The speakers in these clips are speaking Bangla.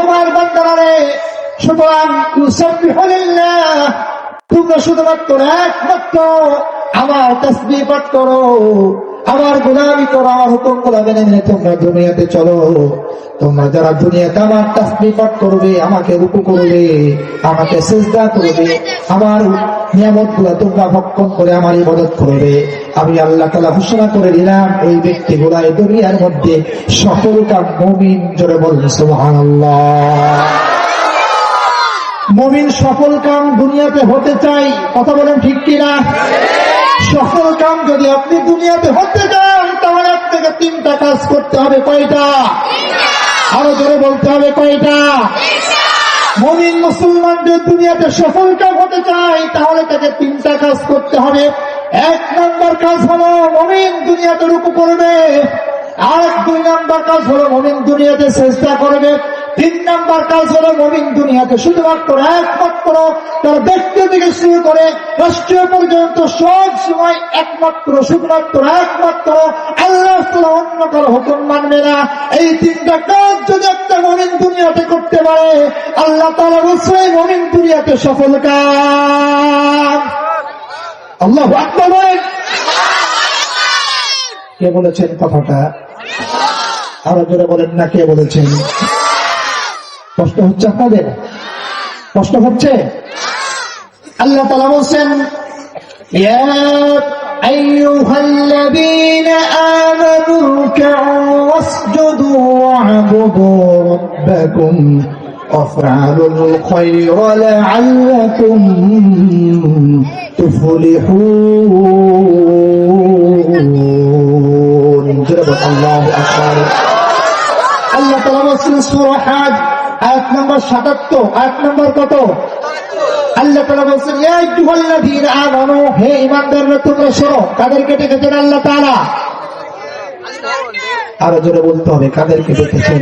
আমার বান্দারে সুতরাং তুসাব্বিহুলিল্লাহ তোমরা শুধুমাত্র একমাত্র আমার তসবি পাঠ করো। আমার গুলামি করো হুকুমগুলা মেনে মেনে তোমরা দুনিয়াতে চলো। তোমরা যারা দুনিয়াতে আমার তসবিহ করবে, আমাকে রুকু করবে, আমাকে সেজদা করবে, আমার নিয়ামতগুলা তোমরা ভক্ষণ করে আমার ইবাদত করবে। আমি আল্লাহ তালা ঘোষণা করে দিলাম, এই ব্যক্তিগুলা এই দুনিয়ার মধ্যে সকল কাম মমিন জোরে বলবে, সুবহানাল্লাহ। মমিন সফল কাম দুনিয়াতে হতে চাই কথা বলেন ঠিক কিনা? সফল কাম যদি আপনি দুনিয়াতে হতে চান তাহলে আপনাকে তিনটা কাজ করতে হবে কয়টা? আরও ধরে বলতে হবে কয়টা? মমিন মুসলমান যদি দুনিয়াতে সফল কাম হতে চায়, তাহলে তাকে তিনটা কাজ করতে হবে। এক নম্বর কাজ হলো মমিন দুনিয়াতে রুকু করবে। আর দুই নম্বর কাজ হলো মমিন দুনিয়াতে চেষ্টা করবে। তিন নম্বর কাজ হলো মমিন দুনিয়াতে শুধুমাত্র একমাত্র তার ব্যক্তি থেকে শুরু করে রাষ্ট্রীয় পর্যন্ত সব সময় একমাত্র, শুধুমাত্র একমাত্র। আল্লাহ অন্য কারও হুকুম মানবে না। এই তিনটা কাজ যদি একটা মমিন দুনিয়াতে করতে পারে, আল্লাহ তালা অবশ্যই মমিন দুনিয়াতে সফল কাজ। আল্লাহ আকবার কে বলেছেন কথাটা? আরও জোরে বলেন না কে বলেছেন? কষ্ট হচ্ছে আপনাদের কষ্ট হচ্ছে আল্লাহ তালা বলছেন يا أيها الذين آمنوا اركعوا واسجدوا واعبدوا ربكم وافعلوا الخير لعلكم تفلحون جرب الله أكبر আল্লাহ তালা বলছেন সুরা হাজ আয়াত নম্বর সাতাত্তর আয়াত নম্বর কত? আল্লাহ তালা বলছেন হে ঈমানদাররা, তোমরা শোনো, কাদেরকে ডেকেছেন আল্লাহ তাআলা? আরও জোরে বলতে হবে, কাদেরকে ডেকেছেন?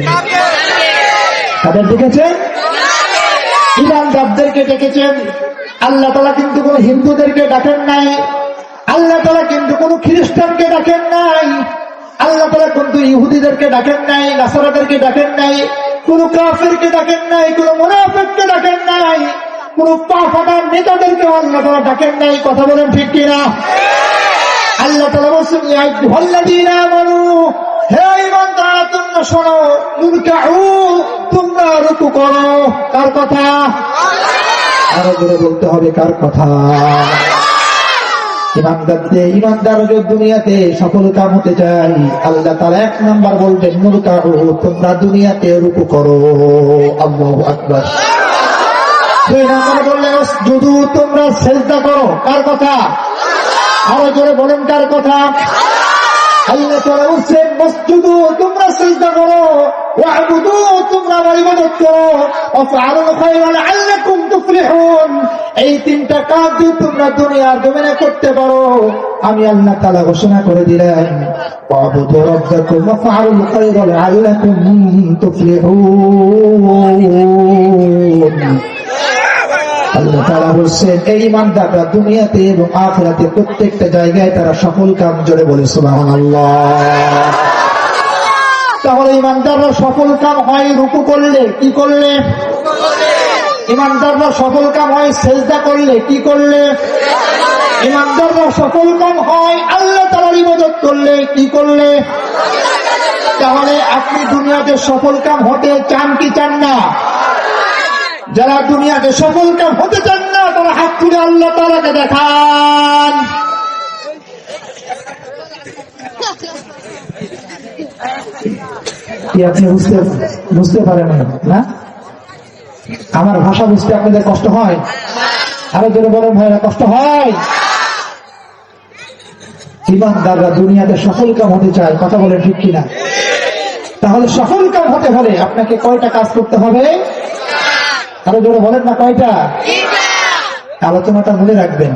কাদের ডেকেছেন? ঈমানদারদেরকে ডেকেছেন। আল্লাহ তাআলা কিন্তু কোন হিন্দুদেরকে ডাকেন নাই। আল্লাহ তাআলা কিন্তু কোন খ্রিস্টানকে ডাকেন নাই। আল্লাহ তালা কিন্তু ইহুদিদেরকে ডাকেন নাই, নাসারাদেরকে ডাকেন নাই। কোন কাফেরকে ডাকেন নাই, কোন মুনাফেককে ডাকেন নাই, কোন পা ফাটার নেতাদেরকে আল্লাহ তালা ডাকেন নাই, কথা বলেন ঠিক কিনা? আল্লাহ তালা বলছেন হে ইমান তারা তোমরা শোনো মুরকাউ তোমরা রুকু করো। কার কথা? আরও বলতে হবে, কার কথা? ইমানদারদের, ইমানদার দুনিয়াতে সফল কাম হতে চাই। আল্লাহ তারা এক নাম্বার বলবেন মুরকাউ তোমরা দুনিয়াতে রূপ করো। আল্লাহ আকবার। তোমরা করো। কথা? আরও জোরে বলেন তোমরা তোমরা আমার ইবাদত এই তিনটা কাজ যদি তোমরা দুনিয়ার জমিনে করতে পারো, আমি আল্লাহ তালা ঘোষণা করে দিলেন আল্লাহ বলছেন, এই দুনিয়াতে প্রত্যেকটা জায়গায় তারা সফল কাম জোরে বলে, সুবহানাল্লাহ। তাহলে ইমানদাররা সফল কাম হয় রুকু করলে, কি করলে? ইমানদাররা সফল কাম হয়, সেজদা করলে কি করলে? ইমানদাররা সফল কাম হয়, আল্লাহ তালার ইবাদত করলে কি করলে? তাহলে আপনি দুনিয়াতে সফল কাম হতে চান কি চান না? যারা দুনিয়াতে সফল কাম হতে চান না, তারা হাত তুলে আল্লাহ তালাকে দেখান। আপনি বুঝতে বুঝতে পারেন না? আমার ভাষা বুঝতে আপনাদের কষ্ট হয়? আরও জোরে বলেন, ভাইরা, কষ্ট হয়? ইমানদাররা দুনিয়াতে সফল কাম হতে চায়, কথা বলে ঠিক কিনা? তাহলে সফল কাম হতে হলে আপনাকে কয়টা কাজ করতে হবে? আরও জোরে বলেন না কয়টা? আলোচনাটা মনে রাখবেন।